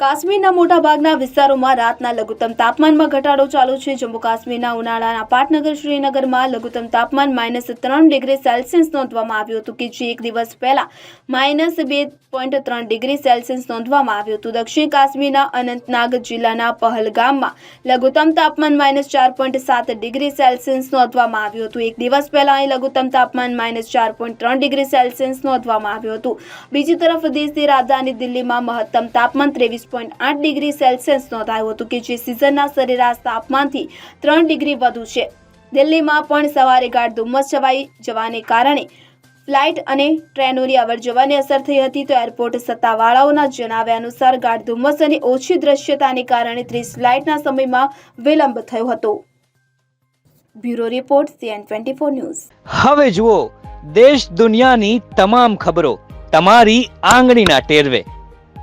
કાશ્મીરના મોટાભાગના વિસ્તારોમાં રાતના લઘુત્તમ તાપમાનમાં ઘટાડો ચાલુ છે. જમ્મુ કાશ્મીરના ઉનાળાના પાટનગર, શ્રીનગરમાં લઘુત્તમ તાપમાન માઇનસ ત્રણ ડિગ્રી સેલ્સિયસ નોંધવામાં આવ્યું હતું કે જે એક દિવસ પહેલા માઇનસ બે પોઈન્ટ ત્રણ ડિગ્રી સેલ્સિયસ નોંધવામાં આવ્યું હતું. દક્ષિણ કાશ્મીરના અનંતનાગ જિલ્લાના પહલગામમાં લઘુત્તમ તાપમાન માઇનસ ચાર પોઈન્ટ સાત ડિગ્રી સેલ્સિયસ નોંધવામાં આવ્યું હતું. એક દિવસ પહેલા અહીં લઘુત્તમ તાપમાન માઇનસ ચાર પોઈન્ટ ત્રણ ડિગ્રી સેલ્સિયસ નોંધવામાં આવ્યું હતું. બીજી તરફ દેશની રાજધાની દિલ્હીમાં મહત્તમ તાપમાન ત્રેવીસ પોઈન્ટ આઠ ડિગ્રી સેલ્સિયસ નોંધાયું હતું કે જે સિઝનના સરેરાશ તાપમાનથી ત્રણ ડિગ્રી વધુ છે. દિલ્હીમાં પણ સવારે ગાઢ ધુમ્મસ છવાઈ જવાને કારણે ફ્લાઇટ અને ટ્રેનોની જવાની અસર થઈ હતી તો એરપોર્ટ સત્તાવાળાઓના જણાવ્યા અનુસાર ગાઢ ધુમ્મસ અને ઓછી દ્રશ્યતાને કારણે ત્રીસ ફ્લાઇટના સમયમાં વિલંબ થયો હતો. Bureau report, CN twenty four news. હવે જુઓ, દેશ દુનિયાની તમામ ખબરો તમારી આંગળીના ટેરવે.